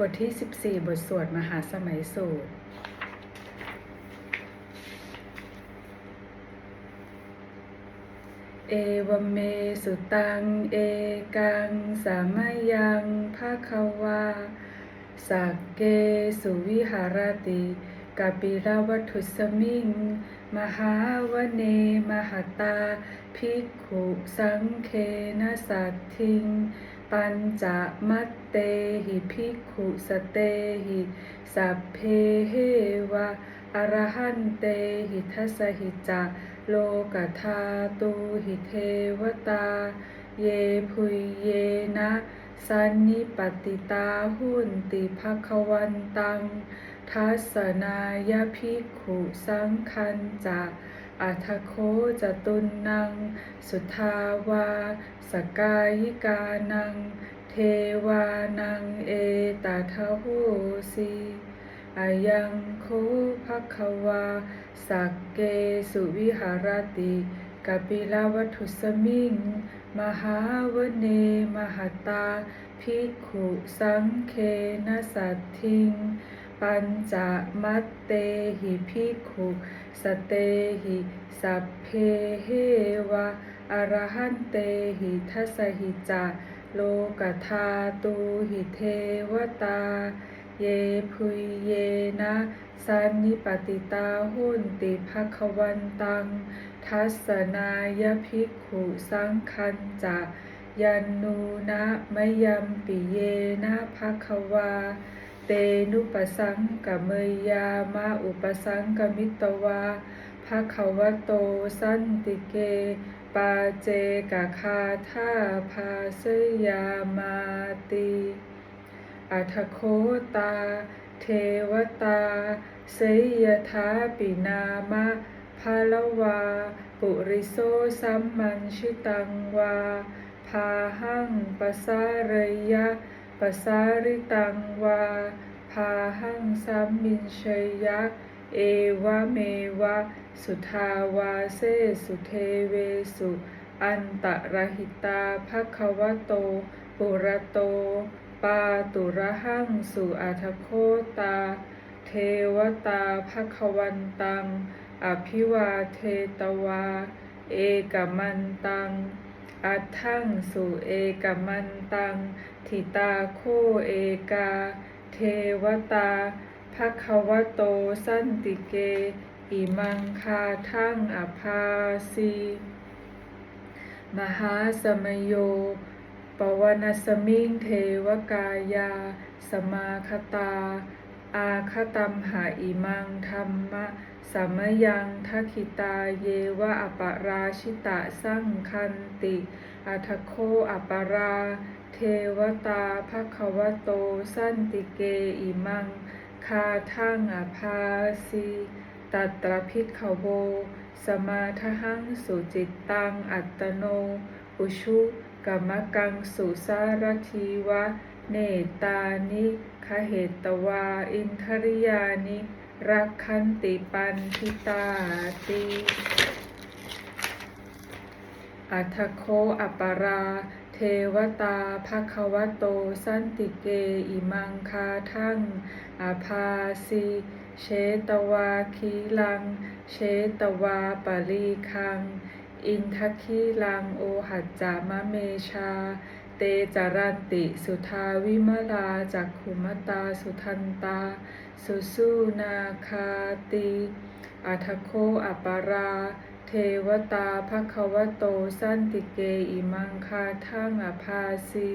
บทที่ 14 บทสวดมหาสมัยสูตร เอวเมสุตัง เอกัง สามายังภาควาสักเกสุวิหารติกาปิลวัตุสมิง มหาวเน มหตา ภิกขุสังเคนะสัตทิง ปัญจมัตเตหิภิกขุสเตหิสัพเพเหวะอรหันเตหิทัสหิจาโลกธาตุหิเทวตา เยพุยเยนะสันนิปติตาหุนติภควันตัง ทัสสนายภิกขุสังคันจะ อัทโคจตุนนัง สุทาวา สกายิกานัง เทวานังเอตาทะโหสีอายังโคภควา สักเกสุวิหารติกปิลาวัตุสมิง มหาวเนมหตา ภิกขุสังเคนสัตทิง ปัญจมัตเตหิภิกขุสเตหิสัพเพเหวะอรหันเตหิทัสหิจาโลกธาตุหิเทวตา เยพุยเยนะสันนิปติตาหุนติภควันตัง ทัสนายภิกขุสังคันจะยันนูนะมยัมปิเยนะภควา เตนุปสังกเมยามาอุปสังกมิตวาภะคะวะโตสันติเก ปาเจกะคาธาภาสยามาติอัทโคตา เทวตาเสยทาปินามะภาลวา ปุริโสสัมมันชิตังวา พาหังปสารยะ ปสาริตังวา พาหังสัมมินชยะ เอวะเมวะ สุทาวาเซสุเทเวสุ อันตรหิตาภควโต ปุระโต ปาตุระหังสุอัทโคตา เทวตาภควันตัง อภิวาเทตวา เอกมันตัง อัตถังสุเอกมันตัง ทิตาโคเอกา เทวตาภควโตสันติเก อิมังคาทั้งอภาสีมหาสมโย ปวนสมิงเทวกายา สมาคตา อาคตัมหาอิมังธรรมะสัมยังทัคิตาเยวะอปราชิตะสังคันติ อัทโคอปรา เทวตาภควโต สันติเกอิมัง คาทังอภาสีตัตรพิกขโว สมาทหังสุจิตตังอัตโน อุชุกรรมกังสุสารทีวะ เนตานิคเหตวา อินทริยานิ รักขันติปันทิตาติอัทโคอัปรา เทวตาภควโต สันติเก อิมังคาทั้งอาภาสีเชตวาคีลัง เชตวาปลีคัง อินทคีลังโอหัจจามะเมชา เตจารันติสุทาวิมลาจักขุมตาสุทันตา สุสุนาคาติ อัทโคอัปรา เทวตาภควโตสันติเกอิมังคาทังอภาสิ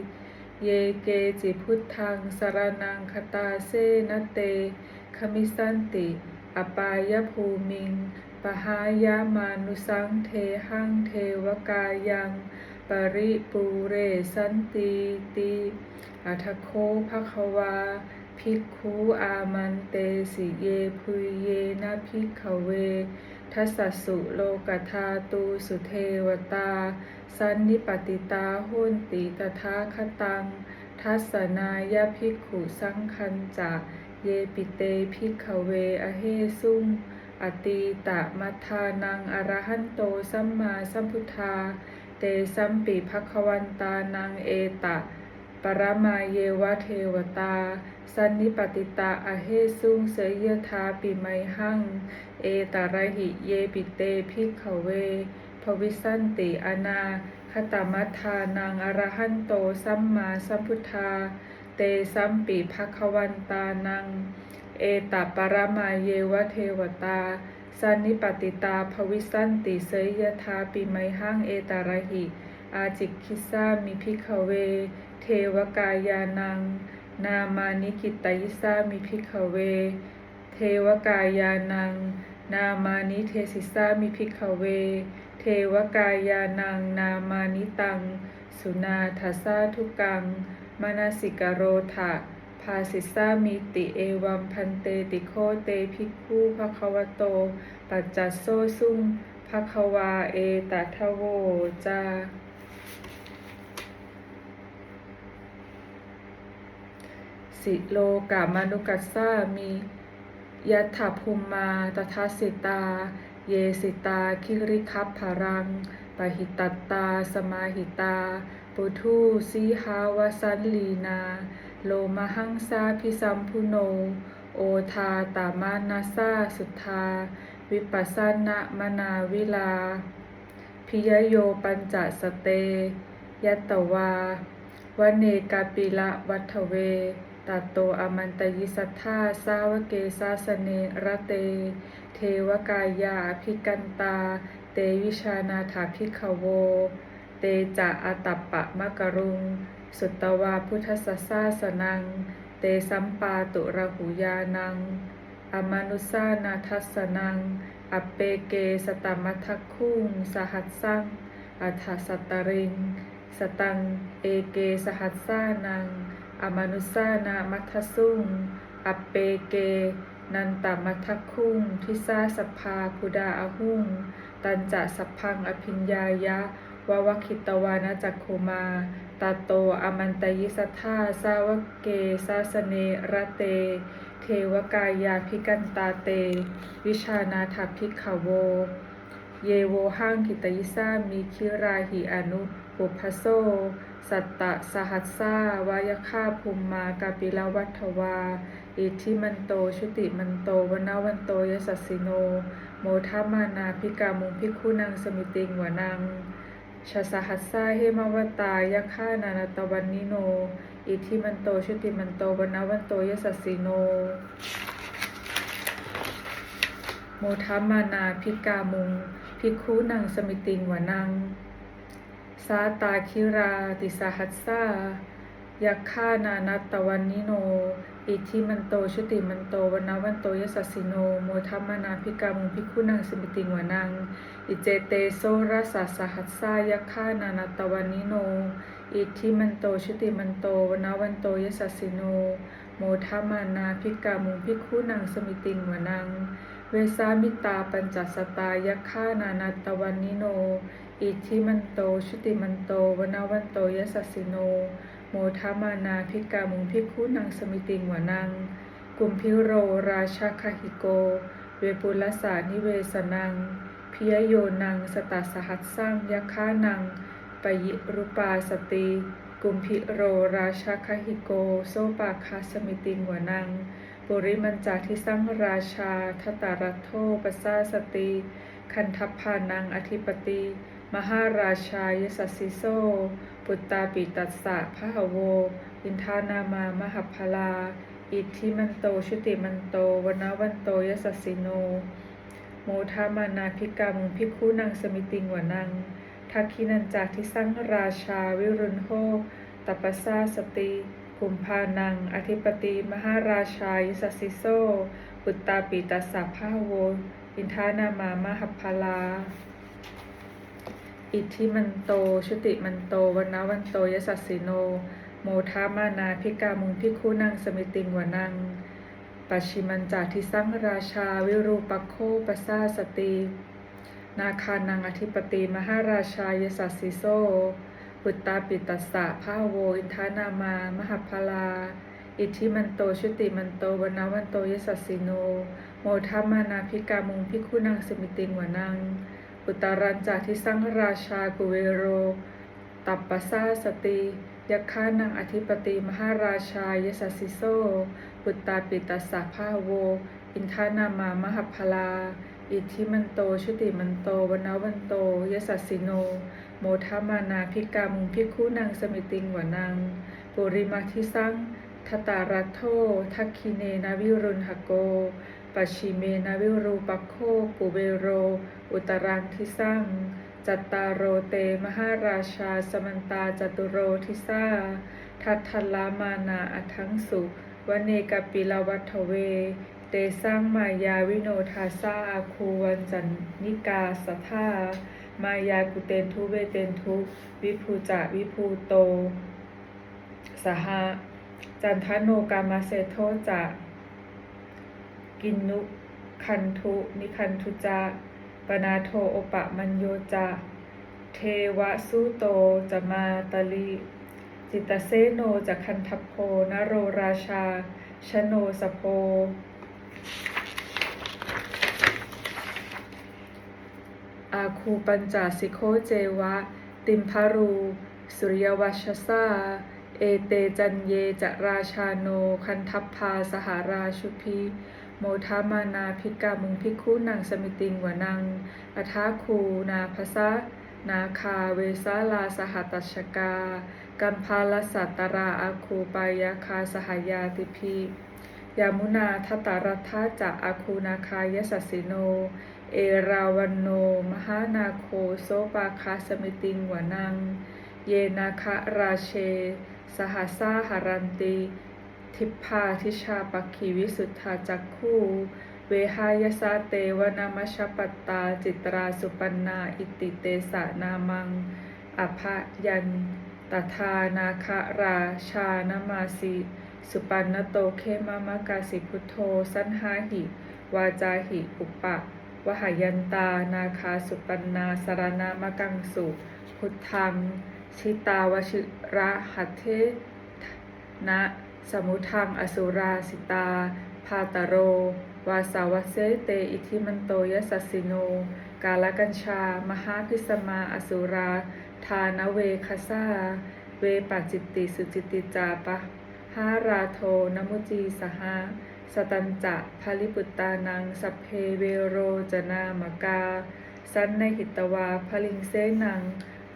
เยเกจิพุทธังสารนังคตาเซนเตขมิสันติ อปายภูมิง ปหายามานุสังเทหังเทวกายังปริปูเรสันติติอัทโคภควา ภิกขุอามันเตสิเยพุยเยนะภิกขเว ทัสสสุโลกธาตูสุเทวตา สันนิปติตาหุนติตถาคตัง ทัสสนายภิกขุสังคันจะเยปิเตภิกขเวอเหสุงอตีตะมัทานังอรหันโตสัมมาสัมพุทธา เตสัมปิภควันตานังเอตะ ปรมาเยวะเทวตา สันนิปติตาอเหสุงเสยยทาปิไมหัง เอตาระหิเยปิเตภิกขเว ภวิสันติอนาคตมัทานังอรหันโตสัมมาสัมพุทธา เตสัมปิภควันตานัง เอตปรมาเยวะเทวตา สันนิปติตาภวิสันติเสยยทาปิไมหังเอตาระหิอาจิกคิสามิพิขเว เทวกายานัง นามานิกิตยิสามิพิขเว เทวกายานัง นามานิเทศิสามิพิขเว เทวกายานัง นามานิตัง สุนาทัสาทุกัง มนสิกโรธะภาสิสามิติเอวัมพันเตติโคเตภิกขุภควโต ปัจจัสโซซุงภควาเอตทโวจา สิโลกามนุกัสสามิยัตถภูมมาตทัสสิตา เยสิตา คิริคัพพารัง ปหิตตตา สมาหิตา ปุถุสีหาวสันลีนา โลมหังสาพิสัมพุโน โอทาตามานาซาสุทธา วิปัสสนะมนาวิลา พิยโยปัญจสเต ยัตตวา วเนกาปิละวัฒเว ตัตโตอมันตยิสัทธาสาวเกสาสเนระเต เทวกายาภิกันตา เตวิชานาถาภิกขโว เตจะอาตัปปะมะกรุง สุตตวาพุทธสสาสนัง เตสัมปาตุระหุยานัง อมานุสานาทัสนัง อเปเกสตมัทธคุงสหัสสังอัฏฐสัตตริง สตัง เอเกสหัสสานัง อมานุสานามัทสุงอัปเปเก นันตมัทคุงทิสาสพพาคุดาอหุงตันจะสัพพังอภิญญายะววคิตวานาจักโคมาตาโตอมันตยิสัทธาสาวเกสาสเนระเต เทวกายาภิกันตาเต วิชานาถภิกขโว เยโวหังคิตยิสามิคิราหิอนุ ปุพโซ สัตตะสหัสสาวายคาภูมมากาปิลวัฏวา อิทธิมันโต ชุติมันโตวนาวันโตยสัสสิโน โมทัมมานาพิกามุงพิกขุนังสมิติงวนังชาสหัสสาเฮมาวตายะฆ่านานตะวันนิโน อิทิมันโตชุติมันโตวนาวันโตยสัสสิโน โมทัมมานาพิกามุง พิกขุนังสมิติงวนังาตาคิราติสหัสสายักขานานัตตวันนิโน อิทิมันโตชุติมันโตวันนาวันโตยสัสสิโน โมทัมมานาพิกามุงพิกุนังสมิติงวนัง อิเจเตโซรัสสะสหัสสายักขานานัตตวันนิโน อิทิมันโตชุติมันโตวันนาวันโตยสัสสิโน โมทัมมานาพิกามุงพิกุนังสมิติงวนัง เวสามิตาปัญจสตายักขานานัตตวันนิโน อิทธิมันโต ชุติมันโตวนาวันโตยสัสสิโน โมทัมานาพิกามุงพิกขุนังสมิติงวนัง กุมพิโรราชาคหิโก เวปุลสานิเวสนัง พิยโยนังสตัสหัสสังยักขานังปยิรุปาสติ กุมพิโรราชาคหิโก โซปาคาสมิติงวนังปุริมันจาทิสังราชาทตารัตโทปสาสติ คันทัพพานังอธิปติ มหาราชายสัสสิโซ ปุตตาปิตัสสะพะหโว อินทานามามหพลา อิทธิมันโตชุติมันโตวนาวันโตยสัสสิโน โมทามานาพิกามุงพิกขุนังสมิติงวนังทักขินันจากทิสังราชาวิรุณโหตัปปสาสติกุมพานัง อธิปติมหาราชายสัสสิโซปุตตาปิตัสสะพะหโว อินทานามามหพลา อิทธิมันโต ชุติมันโตวันนาวันโตยสัสสิโน โมทามานาพิกามุงพิกุนังสมิติงวนังปัชิมันจาทิสังราชาวิรูปโคปสาสตินาคานังอธิปติมหาราชายสัสสิโซปุตตาปิตัสสะพะโวอินทานามามหพลา อิทธิมันโตชุติมันโตวันนาวันโตยสัสสิโน โมทัมานาพิกามุงพิกุนังสมิติงวนัง อุตารันจาทิสังราชากุเวโร ตับปปสาสติยักขานังอธิปติมหาราชายสสิโซปุตตาปิตัสสะพาโว อินทานามามหพลา อิทธิมันโตชุติมันโตวนาวันโตยสสสิโน โมทามานาภิกามุงภิกขุนางสมิติงวนัง ปุริมาทิสังทตารัตโททักคิเนนาวิรุณหโก ปัชิเมนาวิรูปัโคปุเบโร อุตรังทิสังจัตตารโรเตมหาราชาสมันตาจตุโรทิสาทัตทลามานาอัทังสุวเนกปิลวัทเว เตสร้างมายาวิโนทาซาอาคูวันจันนิกาสทามายากุเตนทุเวเตนทุ วิภูจะวิภูโต สหจันทโนกามาเซโทจะ กินนุคันทุนิคันทุจะปนาโทโอปะมัญโยจะเทวสุโตจะมาตลิจิตเสโนจะคันทพโพนโรราชา ชโนสโพ อาคูปัญจสิโคเจวะ ติมพารู สุริยวัชสาเอเตจันเยจะราชาโน คันทัพพาสหาราชุพี โมทามานาภิกามุงภิกขุนังสมิติงวนังอัทาคูนาภสะนาคาเวสาลาสหตัชกา กัมพาลสัตตราอาคูปายาคาสหายาติพียามุนาทตารัทาจะอาคูนาคายสัสสิโน เอราวันโน มหานาโคโซปาคาสมิติงวนัง เยนาคะราเช สหัสาหารันติ ทิพพาทิชาปักขีวิสุทธาจักคู่เวหายสาเตวนามชปัตตาจิตราสุปันนาอิติเตสานามังอภยันตถานาคราชานมาสิสุปันนโตเคมามากาสิพุทโธ สันหาหิ วาจาหิ อุปะวหายันตานาคาสุปันนาสารนามกังสุ พุทธังชิตาวชิระหัตเทนะ สมุทังอสุราสิตา พาตโร วาสาวเสเต อิทิมันโตยสัสสิโน กาลกัญชา มหาพิสมาอสุรา ทานเวคสาเวปัจิตติสุจิตติจาปะหาราโทนมุจีสหาสตันจะภาลิปุตตานัง สัพเพเวโรจนามกา สันในหิตวาพลิงเสนัง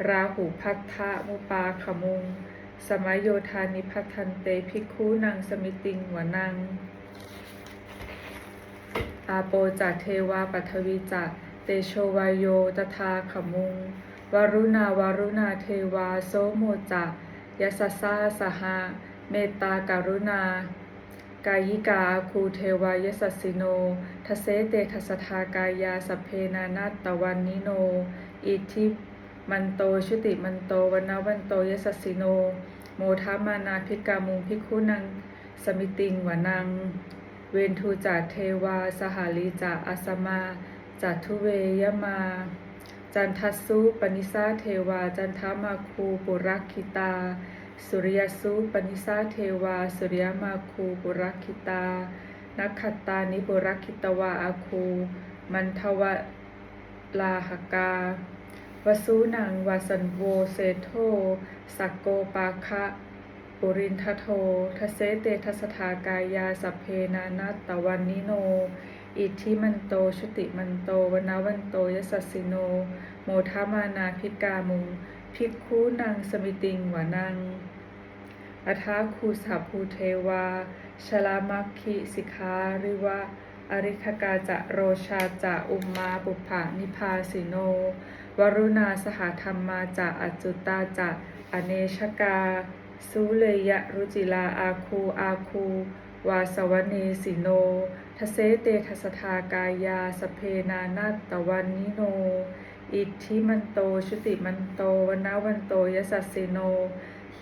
ราหูพัทธะมุปาขมุง สมัยโยธานิพัทันเตภิกขุนังสมิติงหัวนังอาโปจัเทวาปัทวีจักเตโชวายโยตถาขมุงวารุณาวารุณาเทวาโสโมจักยสสสาสหาเมตตาการุณา กายิกาคูเทวายสัสสิโนทเสเตทัสทากายาสเพนานาตตวันนิโน อิทิ มันโตชุติมันโตวันนาวันโตยสัสสิโน โมทามานาภิกามุงภิกุนัง สมิติงวานัง เวนทูจาเทวา สหาลีจาอาสมาจัตุเวยมา จันทัสสุปนิสาเทวา จันทามาคูปุรักขิตา สุริยสุปนิสาเทวา สุริยมาคูปุรักขิตา นักขตตานิปุรักขิตวาอาคู มันทวลาหกา วสูนังวาสันโวเซโทสักโกปาคะ ปุรินทโททเสเตทัสถากายาสัพเพนานัตตวันนิโน อิทธิมันโตชุติมันโตวนาวันโตยสัสสิโน โมทามานาภิกามุงภิกขุนังสมิติงวนังอัทาคูสัพภูเทวา ชลามัคคิสิการิวะ อริคกาจะโรชาจะอุมมาปุภานิพาสิโน วรุณาสหธรรมาจะอจุตาจะอเนชกาสุเลยะรุจิลาอาคูอาคู วาสวเนสิโนทเสเตทัสทากายาสเพนานาตวันนิโน อิทธิมันโตชุติมันโตวนาวันโตยสัสสิโน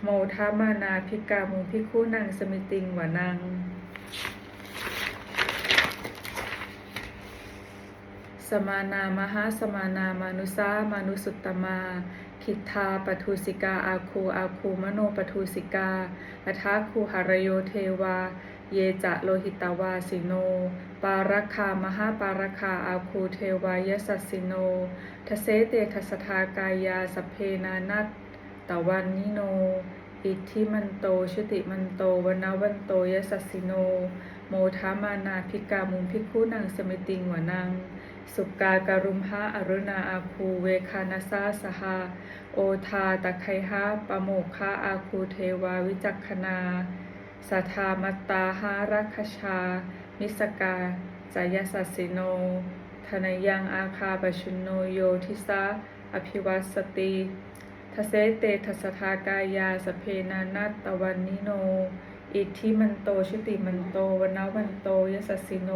โมทามานาภิกามุงภิกุนังสมิติงวนัง มานามหาสมานามานุสามานุสุตตมา คิทธาปทุสิกาอาคูอาคูมโนปทุสิกาอัทาคูหารโยเทวา เยจะโลหิตาวาสิโน ปารักขามหาปารักขาอาคูเทวายสัสสิโนทเสเตทัสทากายาสเพนานัตตวันนิโน อิทธิมันโตชุติมันโตวนาวันโตยสัสสิโน โมทามานาภิกามุมภิกุนังสมิติงหวนัง สุกาการุมหะอรุณาอาคูเวคานาซาสหาโอทาตะไคหะปะโมกคะอาคูเทวาวิจักขณาสัทธามัตตาหารัคชา มิสกาจายสัสสิโน ธนยังอาคาปชุนโนโยทิสาอภิวัสติทเสเตทัสทากายาสเพนานัตตวันนิโน อิทธิมันโตชุติมันโตวนาวันโตยสัสสิโน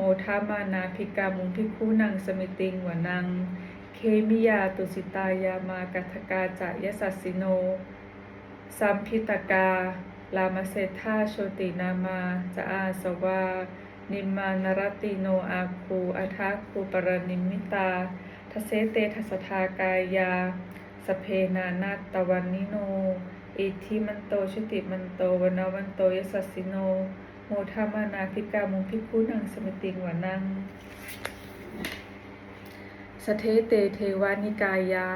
โมทามานาภิกามุงภิกขุนังสมิติงวนัง เคมิยาตุสิตายามากัทกาจะยสัสสิโน สัมพิตกา ลามเศธาโชตินามาจะอาสวา นิมมานรติโนอาคูอัทาคูปรนิมิตาทเสเตทัสทากายา สเพนานาตวันนิโน อิทิมันโตชุติมันโตวนวันโตยสัสสิโน โมทามานาภิกามุงภิกุนังสมติงวนัง สเทเตเทวานิกายา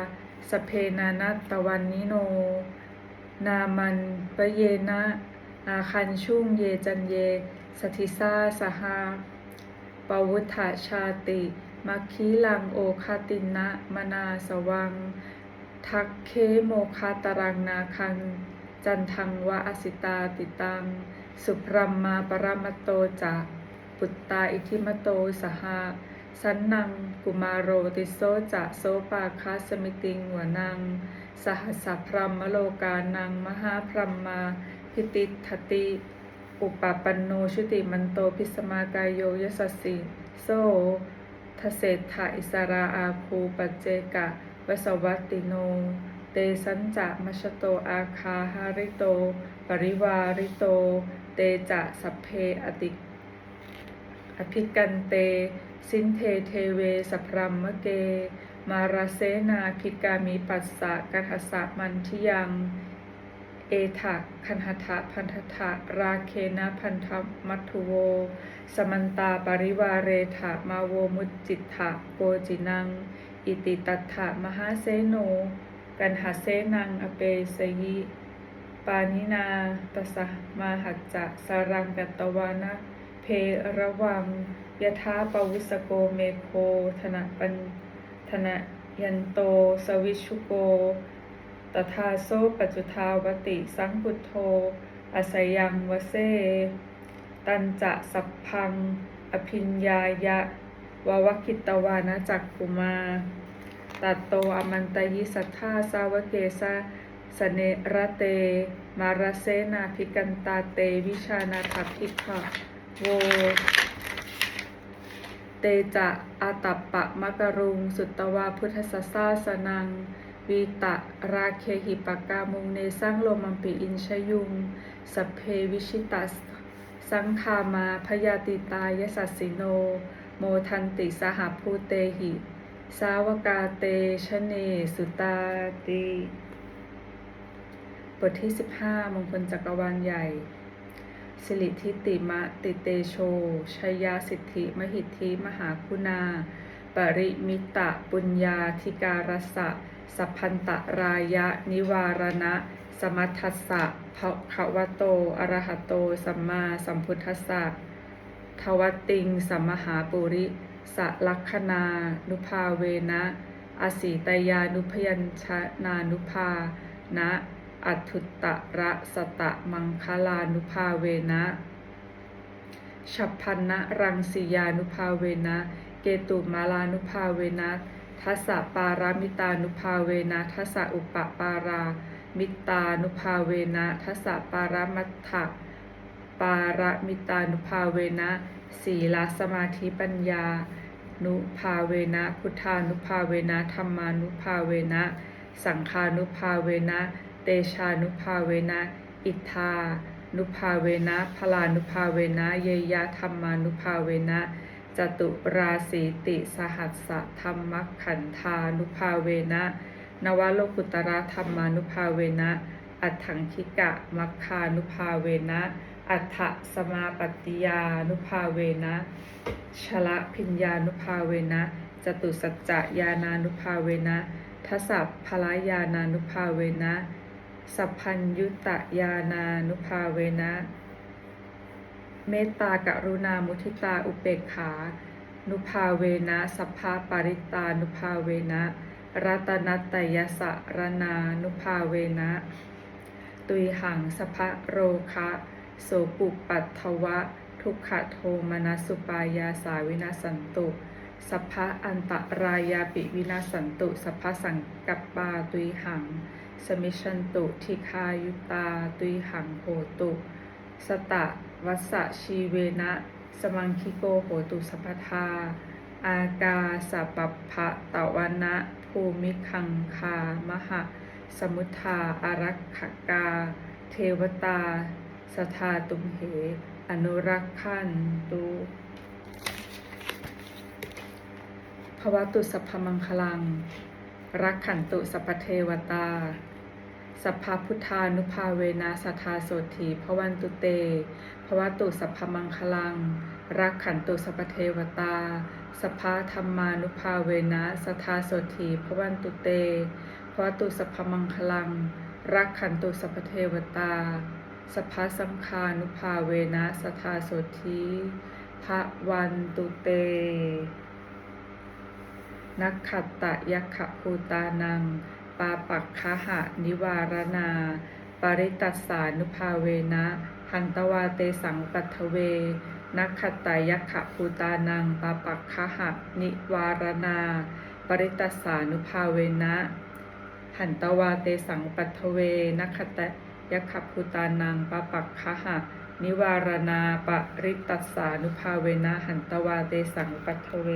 สเพนานัตตวันนิโน นามันปะเยนะอาคันชุ่งเยจันเยสถิสาสหาปวุฒาชาติ มัคคีลังโอคาตินะมนาสวัง ทักเคโมคาตรังนาคัง จันทังวะอสิตาติตัง สุพรัมมาปรมัตโตจะปุตตาอิทิมโตสหาสันนังกุมารโรติโซจะโซปาคาสมิติงหัวนัง สหัสสะพรมโลกานัง มหาพรมมาพิติทติ อุปปันโนชุติมันโตพิสมากายโยยสสสิโซทเศษฐอิสราอาคูปัจเจกะวสวัตติโน เตสัญจะมชโตอาคาหาริโต ปริวาริโต เตจะสัพเพอติอภิกันเต สินเทเทเวสพรัมมะเก มาราเซนาภิกามีปัสสะกันหสะมันทิยัง เอถะคันหทะพันธทะราเคนะพันธมัทุโว สมันตาปริวาเรถะมาโวมุจิตถะโกจินัง อิติตัตถะมหาเสโน กันหาเสนังอเปสยิ ปานินาตสะมาหัจจะสารังกัตวานะเพระวังยถาปวิสโกเมโคธนะปัญธนะยันโตสวิชุโกตถาโซปัจจุทาวติสังพุทโธอาศัยยังวเซ ตันจะสัพพัง อภิญญายะววคิตวานะจักกุมา ตัตโตอมันตยิสัทธาสาวเกสะ สเนระเต มาราเซนาภิกันตาเต วิชานาทัพพิกะโว เตจะอาตัปปะมะกรุง สุตตวาพุทธสสาสนัง วีตะราเคหิปกามุงเนสร้างโลมัมปิอินชยุง สัพเพวิชิตัส สังคามาพยาติตายสัสสิโน โมทันติสหภูเตหิ สาวกาเตชเนสุตาติ บทที่ 15 มงคลจักรวาลใหญ่ สิริทิติมะติเตโช ชัยาสิทธิมหิทธิมหาคุณา ปริมิตะปุญญาธิการสะ สัพพันตรายะ นิวารณะ สมัทัสสะภะควะโต อระหะโต สัมมาสัมพุทธัสสะทวติงสัมมหาปุริสะลักขณานุภาเวนะ อสีตยานุพยัญชนานุภา นะ อัตุตะระสตะมังคลานุภาเวนะฉัพพันนะรังสียานุภาเวนะ เกตุมาลานุภาเวนะทัสสะปารามิตานุภาเวนะทัสสะอุปปารามิตานุภาเวนะทัสสะปารามัตถะปารามิตานุภาเวนะสีลสมาธิปัญญา นุภาเวนะพุทธานุภาเวนะธรรมานุภาเวนะ สังฆานุภาเวนะ เตชานุภาเวนะ อิทธานุภาเวนะพลานุภาเวนะเยยะธรรมานุภาเวนะจตุราสีติสหัสสะธรรมขันธานุภาเวนะ นวโลกุตระธรรมานุภาเวนะ อัฏฐังคิกะมัคคานุภาเวนะ อัฏฐสมาปฏิยานุภาเวนะชละพิญญานุภาเวนะ จตุสัจจะญาณานุภาเวนะทสสะพลายานานุภาเวนะ สัพพัญยุตยานานุภาเวนะ เมตตากรุณามุทิตาอุเบกขา นุภาเวนะ สัพพะปริตานุภาเวนะรัตนัตยสะรนานุภาเวนะ ตุยหังสภะโรคะโสปุปัตถวะ ทุกขโทมนัสสุปายาสาวินาสันตุสัพพะอันตรายาปิวินาสันตุสัพพะสังกัปปาตุยหัง สมิชันตุทิคายุตาตุยหังโหตุ สตะวัสชีเวนะ สมังคิโกโหตุสัพทา อากาสปปภะตะวันะภูมิคังคามหะ สมุทธาอารักขกา เทวตา สทาตุมเห อนุรักขันตุภวตุสัพพมังคลัง รักขันตุสัพเทวตา สัพพพุทธานุภาเวนะสัทธาโสถีพวันตุเตภวตุสัพพมังคลัง รักขันตุสัพเทวตา สัพพธรรมานุภาเวนะสัทธาโสถีพวันตุเตภวตุสัพพมังคลัง รักขันตุสัพเทวตา สัพพสังฆานุภาเวนะสัทธาโสถีพระวันตุเต นักขัตตะยักขภูตานัง ปาปักคหะนิวารนาปริตัสานุภาเวนะหันตวาเตสังปัทเว นักขตตะยักขภูตานังปาปักคหะนิวารนาปริตัสานุภาเวนะหันตวาเตสังปัทเว นักขตยักขภูตานังปาปักคหะนิวารนาปริตัสสานุภาเวนะหันตวาเตสังปัทเว